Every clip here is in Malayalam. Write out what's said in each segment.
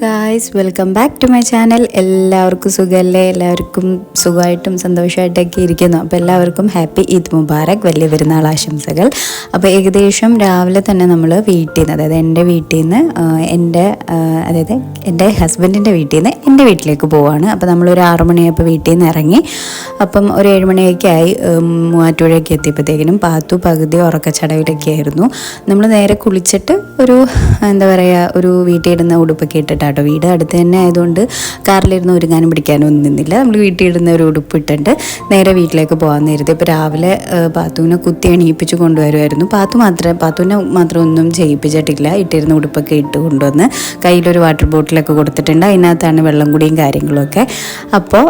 Guys welcome back to my channel എല്ലാവർക്കും സുഖമല്ലേ എല്ലാവർക്കും സുഖമായിട്ടും സന്തോഷമായിട്ടൊക്കെ ഇരിക്കുന്നു. അപ്പോൾ എല്ലാവർക്കും ഹാപ്പി ഈദ് മുബാറക് വലിയ പെരുന്നാൾ ആശംസകൾ. അപ്പോൾ ഏകദേശം രാവിലെ തന്നെ നമ്മൾ വീട്ടിൽ നിന്ന് അതായത് എന്റെ വീട്ടിൽ നിന്ന് എന്റെ അതായത് എന്റെ ഹസ്ബൻഡിന്റെ വീട്ടിൽ നിന്ന് എന്റെ വീട്ടിലേക്ക് പോവാണ്. അപ്പോൾ നമ്മളൊരു ആറു മണിയായപ്പോൾ വീട്ടിൽ നിന്ന് ഇറങ്ങി. അപ്പം ഒരു ഏഴ് മണിയൊക്കെ ആയി മൂവാറ്റുപുഴയൊക്കെ എത്തിയപ്പോഴത്തേക്കിനും പാത്തു പകുതി ഉറക്കച്ചടവിലൊക്കെ ആയിരുന്നു. നമ്മൾ നേരെ കുളിച്ചിട്ട് ഒരു എന്താ പറയുക ഒരു വീട്ടിൽ ഇടുന്ന ഉടുപ്പൊക്കെ ഇട്ടിട്ടാട്ടോ വീട് അടുത്ത് തന്നെ ആയതുകൊണ്ട് കാറിലിരുന്ന് ഒരുങ്ങാനും പിടിക്കാനും ഒന്നും നിന്നില്ല. നമ്മൾ വീട്ടിൽ ഇടുന്ന ഒരു ഉടുപ്പ് ഇട്ടിട്ട് നേരെ വീട്ടിലേക്ക് പോകാൻ നേരത്തെ ഇപ്പോൾ രാവിലെ പാത്തുവിനെ കുത്തി എണീപ്പിച്ച് കൊണ്ടുവരുമായിരുന്നു പാത്തു മാത്രം പാത്തുവിനെ മാത്രം ഒന്നും ചെയ്യിപ്പിച്ചിട്ടില്ല. ഇട്ടിരുന്ന ഉടുപ്പൊക്കെ ഇട്ട് കൊണ്ടുവന്ന് കയ്യിലൊരു വാട്ടർ ബോട്ടിലൊക്കെ കൊടുത്തിട്ടുണ്ട്. അതിനകത്താണ് വെള്ളം കുടിയും കാര്യങ്ങളൊക്കെ. അപ്പോൾ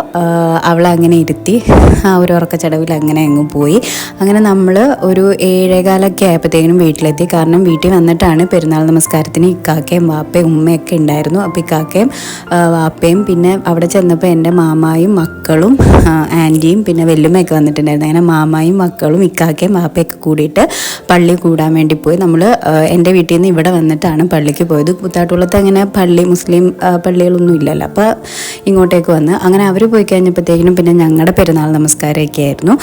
അവളെ അങ്ങനെ ഇരുത്തി ആ ഒരു ഉറക്കച്ചടവിൽ അങ്ങനെ അങ്ങ് പോയി. അങ്ങനെ നമ്മൾ ഒരു ഏഴേകാലൊക്കെ ആയപ്പോഴത്തേക്കും വീട്ടിലെത്തി. കാരണം വീട്ടിൽ വന്നിട്ടാണ് പെരുന്നാൾ നമസ്കാരത്തിന് ഇക്കാക്കയും വാപ്പയും ഉമ്മയൊക്കെ ഉണ്ടായിരുന്നു അപ്പോൾ ഇക്കാക്കയും ആ, വാപ്പയും. പിന്നെ അവിടെ ചെന്നപ്പോൾ എന്റെ മാമായും മക്കളും ആന്റിയും പിന്നെ വെല്ലുമ്മയൊക്കെ വന്നിട്ടുണ്ടായിരുന്നു. അങ്ങനെ മാമായും മക്കളും ഇക്കാക്കയും വാപ്പയൊക്കെ കൂടിയിട്ട് പള്ളി കൂടാൻ വേണ്ടി പോയി. നമ്മൾ എന്റെ വീട്ടിൽ നിന്ന് ഇവിടെ വന്നിട്ടാണ് പള്ളിക്ക് പോയത്. കുത്താട്ടുള്ളത്ത് അങ്ങനെ പള്ളി മുസ്ലിം പള്ളികളൊന്നും ഇല്ലല്ലോ. അപ്പോൾ ഇങ്ങോട്ടേക്ക് വന്ന് അങ്ങനെ അവർ പോയി കഴിഞ്ഞപ്പോഴത്തേക്കിനും പിന്നെ ഞങ്ങളുടെ പെരുന്നാൾ നമസ്കാരമൊക്കെ ആയിരുന്നു.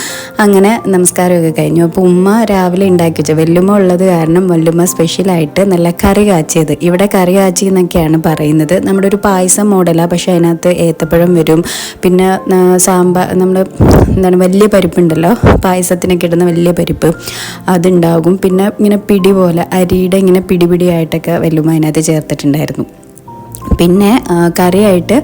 അങ്ങനെ നമസ്കാരമൊക്കെ കഴിഞ്ഞു. അപ്പോൾ ഉമ്മ രാവിലെ ഉണ്ടാക്കി വെച്ചു. വെല്ലുമ്മ ഉള്ളത് കാരണം വല്ലുമ്മ സ്പെഷ്യലായിട്ട് നല്ല കറി കാച്ചിയത്. ഇവിടെ കറി കാച്ചി എന്നൊക്കെയാണ് പറയുന്നത് നമ്മുടെ ഒരു പായസം മോഡലാണ് പക്ഷേ അതിനകത്ത് ഏത്തപ്പഴം വരും. പിന്നെ സാമ്പാർ നമ്മൾ എന്താണ് വലിയ പരിപ്പുണ്ടല്ലോ? പായസത്തിനൊക്കെ ഇടുന്ന വലിയ പരിപ്പ് അതുണ്ടാകും. പിന്നെ ഇങ്ങനെ പിടി പോലെ അരിയുടെ ഇങ്ങനെ പിടി പിടിയായിട്ടൊക്കെ വെല്ലുമ്മ അതിനകത്ത് ചേർത്തിട്ടുണ്ടായിരുന്നു. പിന്നെ കറിയായിട്ട്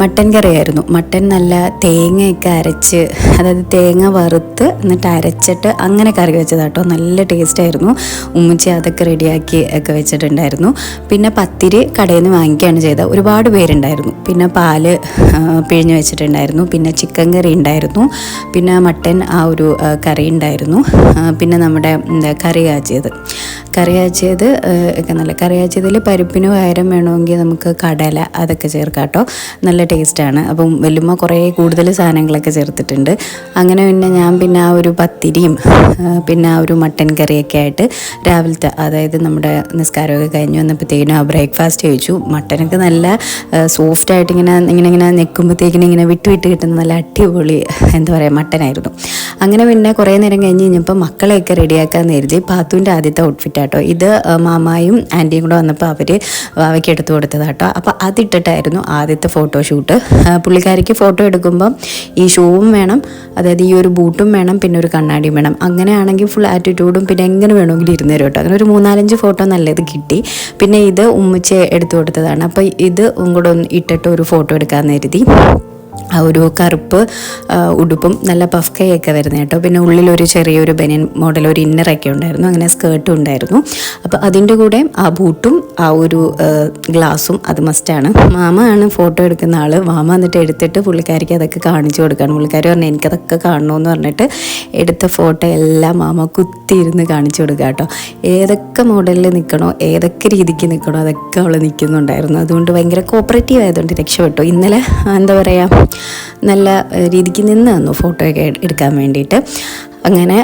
മട്ടൻ കറിയായിരുന്നു. മട്ടൻ നല്ല തേങ്ങയൊക്കെ അരച്ച് അതായത് തേങ്ങ വറുത്ത് എന്നിട്ട് അരച്ചിട്ട് അങ്ങനെ കറി വെച്ചത് കേട്ടോ നല്ല ടേസ്റ്റ് ആയിരുന്നു. ഉമ്മച്ചി അതൊക്കെ റെഡിയാക്കി ഒക്കെ വെച്ചിട്ടുണ്ടായിരുന്നു. പിന്നെ പത്തിരി കടയിൽ നിന്ന് വാങ്ങിക്കുകയാണ് ചെയ്തത്. ഒരുപാട് പേരുണ്ടായിരുന്നു. പിന്നെ പാൽ പിഴിഞ്ഞ് വെച്ചിട്ടുണ്ടായിരുന്നു. പിന്നെ ചിക്കൻ കറി ഉണ്ടായിരുന്നു. പിന്നെ മട്ടൻ ആ ഒരു കറി ഉണ്ടായിരുന്നു. പിന്നെ നമ്മുടെ കറി കാച്ചിയത്. കറി കാച്ചിയത് ഒക്കെ നല്ല കറി കാച്ചിയതിൽ പരിപ്പിന് പകരം വേണമെങ്കിൽ നമുക്ക് കടല അതൊക്കെ ചേർക്കാം കേട്ടോ നല്ല ടേസ്റ്റാണ്. അപ്പം വല്യമ്മ കുറേ കൂടുതൽ സാധനങ്ങളൊക്കെ ചേർത്തിട്ടുണ്ട്. അങ്ങനെ പിന്നെ ഞാൻ പിന്നെ ആ ഒരു പത്തിരിയും പിന്നെ ആ ഒരു മട്ടൻ കറിയൊക്കെ ആയിട്ട് രാവിലത്തെ അതായത് നമ്മുടെ നിസ്കാരമൊക്കെ കഴിഞ്ഞ് വന്നപ്പോഴത്തേക്കിനും ആ ബ്രേക്ക്ഫാസ്റ്റ് കഴിച്ചു മട്ടനൊക്കെ നല്ല സോഫ്റ്റായിട്ട് ഇങ്ങനെ ഇങ്ങനെ ഇങ്ങനെ നിൽക്കുമ്പോഴത്തേക്കിനും ഇങ്ങനെ വിട്ട് വിട്ട് കിട്ടുന്ന നല്ല അടിപൊളി എന്താ പറയുക മട്ടനായിരുന്നു. അങ്ങനെ പിന്നെ കുറേ നേരം കഴിഞ്ഞ് കഴിഞ്ഞപ്പോൾ മക്കളെയൊക്കെ റെഡിയാക്കാൻ കരുതി പാത്തുവിന്റെ ആദ്യത്തെ ഔട്ട്ഫിറ്റ് ആട്ടോ. ഇത് മാമായും ആന്റിയും കൂടെ വന്നപ്പോൾ അവർ വാവയ്ക്ക് എടുത്തു കൊടുത്തതാട്ടോ. അപ്പോൾ അതിട്ടിട്ടായിരുന്നു ആദ്യത്തെ ഫോട്ടോ ഷൂട്ട് പുള്ളിക്കാരിക്ക് ഫോട്ടോ എടുക്കുമ്പം ഈ ഷൂവും വേണം അതായത് ഈ ഒരു ബൂട്ടും വേണം പിന്നെ ഒരു കണ്ണാടിയും വേണം. അങ്ങനെയാണെങ്കിൽ ഫുൾ ആറ്റിറ്റ്യൂഡും പിന്നെ എങ്ങനെ വേണമെങ്കിലും ഇരുന്ന് തരും കേട്ടോ. അങ്ങനെ ഒരു മൂന്നാലഞ്ച് ഫോട്ടോ നല്ലത് കിട്ടി. പിന്നെ ഇത് ഉമ്മച്ച് എടുത്തു കൊടുത്തതാണ്. അപ്പോൾ ഇത് കൂടെ ഒന്ന് ഇട്ടിട്ട് ഒരു ഫോട്ടോ എടുക്കാമെന്ന് കരുതി. ആ ഒരു കറുപ്പ് ഉടുപ്പും നല്ല പഫ് കൈയൊക്കെ വരുന്നത് കേട്ടോ. പിന്നെ ഉള്ളിലൊരു ചെറിയൊരു ബനിയൻ മോഡൽ ഒരു ഇന്നറൊക്കെ ഉണ്ടായിരുന്നു. അങ്ങനെ സ്കേർട്ടും ഉണ്ടായിരുന്നു. അപ്പോൾ അതിന്റെ കൂടെ ആ ബൂട്ടും ആ ഒരു ഗ്ലാസും അത് മസ്റ്റാണ് മാമ ആണ് ഫോട്ടോ എടുക്കുന്ന ആൾ മാമ എന്നിട്ട് എടുത്തിട്ട് പുള്ളിക്കാരിക്ക് അതൊക്കെ കാണിച്ചു കൊടുക്കുകയാണ്. പുള്ളിക്കാരി പറഞ്ഞു എനിക്കതൊക്കെ കാണണമെന്ന് പറഞ്ഞിട്ട് എടുത്ത ഫോട്ടോ എല്ലാം മാമ കുത്തിയിരുന്ന് കാണിച്ചു കൊടുക്കുക കേട്ടോ. ഏതൊക്കെ മോഡലിൽ നിൽക്കണോ ഏതൊക്കെ രീതിക്ക് നിൽക്കണോ അതൊക്കെ അവൾ നിൽക്കുന്നുണ്ടായിരുന്നു അതുകൊണ്ട് ഭയങ്കര കോപ്പറേറ്റീവ് ആയതുകൊണ്ട് രക്ഷപ്പെട്ടു. ഇന്നലെ എന്താ പറയുക നല്ല രീതിക്ക് നിന്ന് തന്നു ഫോട്ടോയൊക്കെ എട്- എടുക്കാൻ വേണ്ടിയിട്ട്. അങ്ങനെ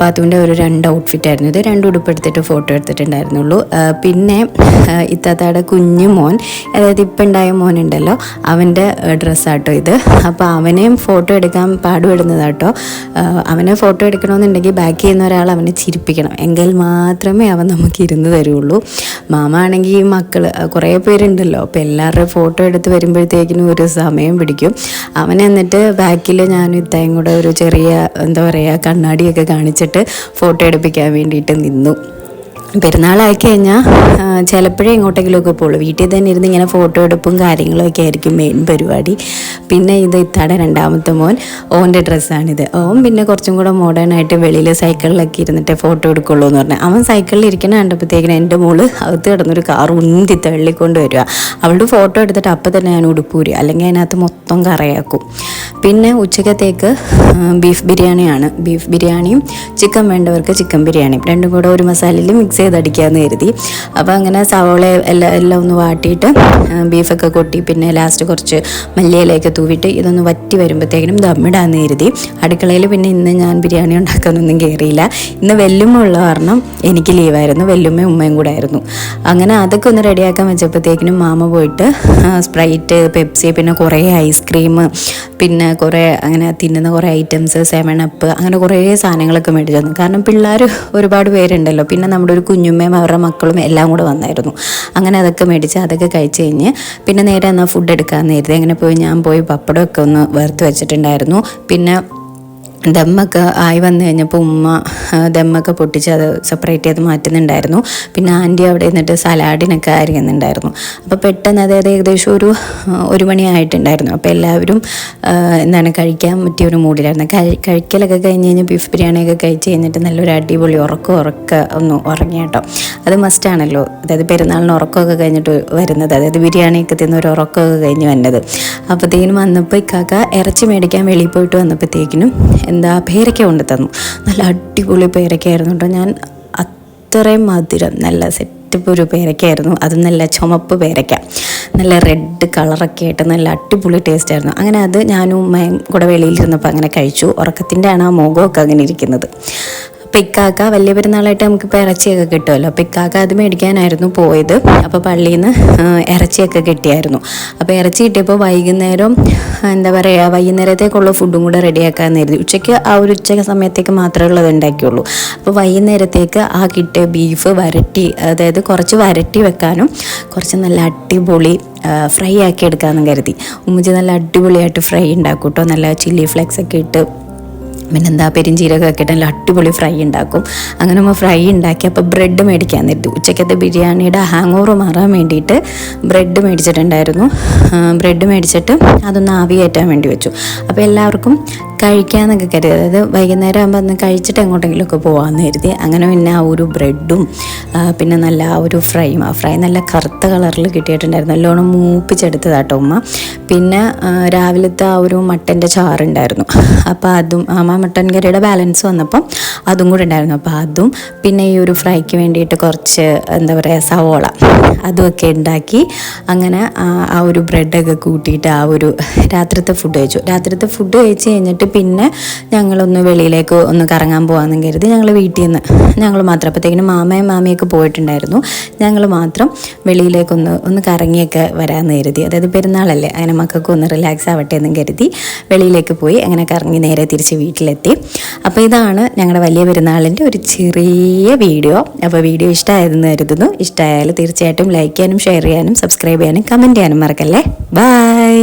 പാത്തുവിന്റെ ഒരു രണ്ട് ഔട്ട്ഫിറ്റ് ആയിരുന്നു ഇത്. രണ്ട് ഉടുപ്പ് എടുത്തിട്ട് ഫോട്ടോ എടുത്തിട്ടുണ്ടായിരുന്നുള്ളൂ. പിന്നെ ഇത്താത്തയുടെ കുഞ്ഞു മോൻ അതായത് ഇപ്പം ഉണ്ടായ മോനുണ്ടല്ലോ അവന്റെ ഡ്രസ്സാട്ടോ ഇത്. അപ്പോൾ അവനെയും ഫോട്ടോ എടുക്കാൻ പാടുപെടുന്നതാട്ടോ. അവനെ ഫോട്ടോ എടുക്കണമെന്നുണ്ടെങ്കിൽ ബാക്ക് ചെയ്യുന്ന ഒരാൾ അവനെ ചിരിപ്പിക്കണം. എങ്കിൽ മാത്രമേ അവൻ നമുക്ക് ഇരുന്ന് തരുള്ളൂ. മാമ ആണെങ്കിൽ ഈ മക്കൾ കുറേ പേരുണ്ടല്ലോ. അപ്പോൾ എല്ലാവരുടെയും ഫോട്ടോ എടുത്ത് വരുമ്പോഴത്തേക്കിനും ഒരു സമയം പിടിക്കും. അവനെ എന്നിട്ട് ബാക്കിൽ ഞാനും ഇത്തായും കൂടെ ഒരു ചെറിയ എന്താ പറയുക കണ്ണാടിയൊക്കെ കാണിച്ചിട്ട് ഫോട്ടോ എടുപ്പിക്കാൻ വേണ്ടിയിട്ട് നിന്നു. പെരുന്നാളായി കഴിഞ്ഞാൽ ചിലപ്പോഴേ എങ്ങോട്ടെങ്കിലുമൊക്കെ പോകുള്ളൂ വീട്ടിൽ തന്നെ ഇരുന്ന് ഇങ്ങനെ ഫോട്ടോ എടുപ്പും കാര്യങ്ങളൊക്കെ ആയിരിക്കും മെയിൻ പരിപാടി. പിന്നെ ഇത് ഇത്താടെ രണ്ടാമത്തെ മോൻ ഓന്റെ ഡ്രസ്സാണിത് ഓൻ പിന്നെ കുറച്ചും കൂടെ മോഡേൺ ആയിട്ട് വെളിയിൽ സൈക്കിളിലൊക്കെ ഇരുന്നിട്ട് ഫോട്ടോ എടുക്കുള്ളൂ എന്ന് പറഞ്ഞാൽ അവൻ സൈക്കിളിൽ ഇരിക്കണ കണ്ടപ്പോഴത്തേക്കിനും എന്റെ മോൾ അകത്ത് കിടന്നൊരു കാർ ഉന്തി തള്ളിക്കൊണ്ട് വരിക. അവളുടെ ഫോട്ടോ എടുത്തിട്ട് അപ്പം തന്നെ ഞാൻ ഉടുപ്പൂരി അല്ലെങ്കിൽ അതിനകത്ത് മൊത്തം കറയാക്കും. പിന്നെ ഉച്ചക്കത്തേക്ക് ബീഫ് ബിരിയാണിയാണ്. ബീഫ് ബിരിയാണിയും ചിക്കൻ വേണ്ടവർക്ക് ചിക്കൻ ബിരിയാണിയും. രണ്ടും കൂടെ ഒരു മസാലയിൽ മിക്സ് സ്ലൈസ് ചെയ്തടിക്കാമെന്ന് കരുതി. അപ്പോൾ അങ്ങനെ സവോള എല്ലാം എല്ലാം ഒന്ന് വാട്ടിയിട്ട് ബീഫൊക്കെ കൊട്ടി പിന്നെ ലാസ്റ്റ് കുറച്ച് മല്ലിയിലൊക്കെ തൂവിട്ട് ഇതൊന്ന് വറ്റി വരുമ്പോഴത്തേക്കിനും ദമ്മിടാന്ന് കരുതി. അടുക്കളയിൽ പിന്നെ ഇന്ന് ഞാൻ ബിരിയാണി ഉണ്ടാക്കാനൊന്നും കയറിയില്ല ഇന്ന് വെല്ലുമ്മ ഉള്ള കാരണം എനിക്ക് ലീവായിരുന്നു വെല്ലുമ്മയും ഉമ്മയും കൂടെ ആയിരുന്നു. അങ്ങനെ അതൊക്കെ ഒന്ന് റെഡിയാക്കാൻ വെച്ചപ്പോഴത്തേക്കിനും മാമ പോയിട്ട് സ്പ്രൈറ്റ് പെപ്സി പിന്നെ കുറേ ഐസ്ക്രീം പിന്നെ കുറേ അങ്ങനെ തിന്നുന്ന കുറേ ഐറ്റംസ് സെവൻ അപ്പ് അങ്ങനെ കുറേ സാധനങ്ങളൊക്കെ മേടിച്ചു തന്നു. കാരണം പിള്ളേർ ഒരുപാട് പേരുണ്ടല്ലോ. പിന്നെ നമ്മുടെ ഒരു കുഞ്ഞുമ്മയും അവരുടെ മക്കളും എല്ലാം കൂടെ വന്നായിരുന്നു. അങ്ങനെ അതൊക്കെ മേടിച്ച് അതൊക്കെ കഴിച്ച് കഴിഞ്ഞ് പിന്നെ നേരെ എന്നാൽ ഫുഡ് എടുക്കാൻ നേരത്തെ അങ്ങനെ പോയി ഞാൻ പോയി പപ്പടമൊക്കെ ഒന്ന് വറുത്ത് വെച്ചിട്ടുണ്ടായിരുന്നു. പിന്നെ ദമ്മൊക്കെ ആയി വന്നു കഴിഞ്ഞപ്പോൾ ഉമ്മ ദമ്മൊക്കെ പൊട്ടിച്ച് അത് സെപ്പറേറ്റ് ചെയ്ത് മാറ്റുന്നുണ്ടായിരുന്നു. പിന്നെ ആന്റി അവിടെ നിന്നിട്ട് സലാഡിനൊക്കെ അരിയുന്നുണ്ടായിരുന്നു. അപ്പോൾ പെട്ടെന്ന് അതായത് ഏകദേശം ഒരു ഒരു മണിയായിട്ടുണ്ടായിരുന്നു അപ്പോൾ എല്ലാവരും എന്താണ് കഴിക്കാൻ പറ്റിയ ഒരു മൂഡിലായിരുന്നു. കഴി കഴിക്കലൊക്കെ കഴിഞ്ഞ് കഴിഞ്ഞാൽ ബീഫ് ബിരിയാണിയൊക്കെ കഴിച്ച് കഴിഞ്ഞിട്ട് നല്ലൊരു അടിപൊളി ഉറക്കം ഉറക്ക ഒന്ന് ഉറങ്ങിയട്ടോ അത് മസ്റ്റാണല്ലോ അതായത് പെരുന്നാളിന് ഉറക്കമൊക്കെ കഴിഞ്ഞിട്ട് വരുന്നത്. അതായത് ബിരിയാണിയൊക്കെ തിന്ന് ഒരു ഉറക്കമൊക്കെ കഴിഞ്ഞ് വന്നത്. അപ്പോഴത്തേക്കിനും വന്നപ്പോൾ ഇക്കാക്ക ഇറച്ചി മേടിക്കാൻ വെളിയിൽ പോയിട്ട് വന്നപ്പോഴത്തേക്കിനും എന്താ പേരയ്ക്ക കൊണ്ട് തന്നു. നല്ല അടിപൊളി പേരയ്ക്കായിരുന്നു കേട്ടോ. ഞാൻ അത്രയും മധുരം നല്ല സെറ്റപ്പ് ഒരു പേരയ്ക്കായിരുന്നു അത് നല്ല ചുമപ്പ് പേരയ്ക്ക നല്ല റെഡ് കളറൊക്കെ ആയിട്ട് നല്ല അടിപൊളി ടേസ്റ്റ് ആയിരുന്നു. അങ്ങനെ അത് ഞാനും ഉമ്മയും കൂടെ വെളിയിലിരുന്നപ്പോൾ അങ്ങനെ കഴിച്ചു. ഉറക്കത്തിന്റെ ആണ് ആ മുഖമൊക്കെ അങ്ങനെ ഇരിക്കുന്നത്. അപ്പോൾ ഇക്കാക്ക വലിയ പെരുന്നാളായിട്ട് നമുക്കിപ്പോൾ ഇറച്ചിയൊക്കെ കിട്ടുമല്ലോ. പിക്കാക്ക അത് മേടിക്കാനായിരുന്നു പോയത്. അപ്പോൾ പള്ളിയിൽ നിന്ന് ഇറച്ചിയൊക്കെ കിട്ടിയായിരുന്നു. അപ്പോൾ ഇറച്ചി കിട്ടിയപ്പോൾ വൈകുന്നേരം എന്താ പറയുക വൈകുന്നേരത്തേക്കുള്ള ഫുഡും കൂടെ റെഡിയാക്കാൻ കരുതി. ഉച്ചയ്ക്ക് ആ ഒരു ഉച്ച സമയത്തേക്ക് മാത്രമേ ഉള്ളത് ഉണ്ടാക്കിയുള്ളൂ. അപ്പോൾ വൈകുന്നേരത്തേക്ക് ആ കിട്ടിയ ബീഫ് വരട്ടി അതായത് കുറച്ച് വരട്ടി വെക്കാനും കുറച്ച് നല്ല അടിപൊളി ഫ്രൈ ആക്കി എടുക്കാമെന്നും കരുതി. ഉമ്മച്ചി നല്ല അടിപൊളിയായിട്ട് ഫ്രൈ ഉണ്ടാക്കും കേട്ടോ. നല്ല ചില്ലി ഫ്ലെക്സ് ഒക്കെ ഇട്ട് പിന്നെന്താ പെരിഞ്ചീരകമൊക്കെ ഇട്ട് നല്ല അടിപൊളി ഫ്രൈ ഉണ്ടാക്കും. അങ്ങനെ നമ്മൾ ഫ്രൈ ഉണ്ടാക്കി അപ്പോൾ ബ്രെഡ് മേടിക്കാൻ നേരത്തു ഉച്ചക്കത്തെ ബിരിയാണിയുടെ ഹാങ് ഓവർ മാറാൻ വേണ്ടിയിട്ട് ബ്രെഡ് മേടിച്ചിട്ടുണ്ടായിരുന്നു. ബ്രെഡ് മേടിച്ചിട്ട് അതൊന്ന് ആവി കയറ്റാൻ വേണ്ടി വെച്ചു. അപ്പോൾ എല്ലാവർക്കും കഴിക്കാമെന്നൊക്കെ കരുതി. അതായത് വൈകുന്നേരം ആകുമ്പോൾ അന്ന് കഴിച്ചിട്ട് എങ്ങോട്ടെങ്കിലുമൊക്കെ പോകാമെന്ന് കരുതി. അങ്ങനെ പിന്നെ ആ ഒരു ബ്രെഡും പിന്നെ നല്ല ആ ഒരു ഫ്രൈയും ആ ഫ്രൈ നല്ല കറുത്ത കളറിൽ കിട്ടിയിട്ടുണ്ടായിരുന്നു. നല്ലോണം മൂപ്പിച്ചെടുത്തതാട്ടോ ഉമ്മ. പിന്നെ രാവിലത്തെ ആ ഒരു മട്ടന്റെ ചാറുണ്ടായിരുന്നു. അപ്പോൾ അതും ആ മട്ടൻ കറിയുടെ ബാലൻസ് വന്നപ്പം അതും കൂടെ ഉണ്ടായിരുന്നു. അപ്പോൾ അതും പിന്നെ ഈ ഒരു ഫ്രൈക്ക് വേണ്ടിയിട്ട് കുറച്ച് എന്താ പറയുക സവോള അതുമൊക്കെ ഉണ്ടാക്കി അങ്ങനെ ആ ഒരു ബ്രെഡൊക്കെ കൂട്ടിയിട്ട് ആ ഒരു രാത്രിത്തെ ഫുഡ് കഴിച്ചു. രാത്രിത്തെ ഫുഡ് കഴിച്ച് കഴിഞ്ഞിട്ട് പിന്നെ ഞങ്ങളൊന്ന് വെളിയിലേക്ക് ഒന്ന് കറങ്ങാൻ പോകാമെന്ന് കരുതി ഞങ്ങൾ വീട്ടിൽ നിന്ന് ഞങ്ങൾ മാത്രം അപ്പോഴത്തേക്കിനും മാമയും മാമിയൊക്കെ പോയിട്ടുണ്ടായിരുന്നു. ഞങ്ങൾ മാത്രം വെളിയിലേക്കൊന്ന് ഒന്ന് കറങ്ങിയൊക്കെ വരാമെന്ന് കരുതി. അതായത് പെരുന്നാളല്ലേ അങ്ങനെ മക്കൾക്ക് ഒന്ന് റിലാക്സ് ആവട്ടെ എന്നും കരുതി വെളിയിലേക്ക് പോയി അങ്ങനെ കറങ്ങി നേരെ തിരിച്ച് വീട്ടിലെത്തി. അപ്പോൾ ഇതാണ് ഞങ്ങളുടെ വലിയ പെരുന്നാളിന്റെ ഒരു ചെറിയ വീഡിയോ. അപ്പോൾ വീഡിയോ ഇഷ്ടമായതെന്ന് കരുതുന്നു. ഇഷ്ടമായാൽ തീർച്ചയായിട്ടും ലൈക്ക് ചെയ്യാനും ഷെയർ ചെയ്യാനും സബ്സ്ക്രൈബ് ചെയ്യാനും കമന്റ് ചെയ്യാനും മറക്കല്ലേ. ബൈ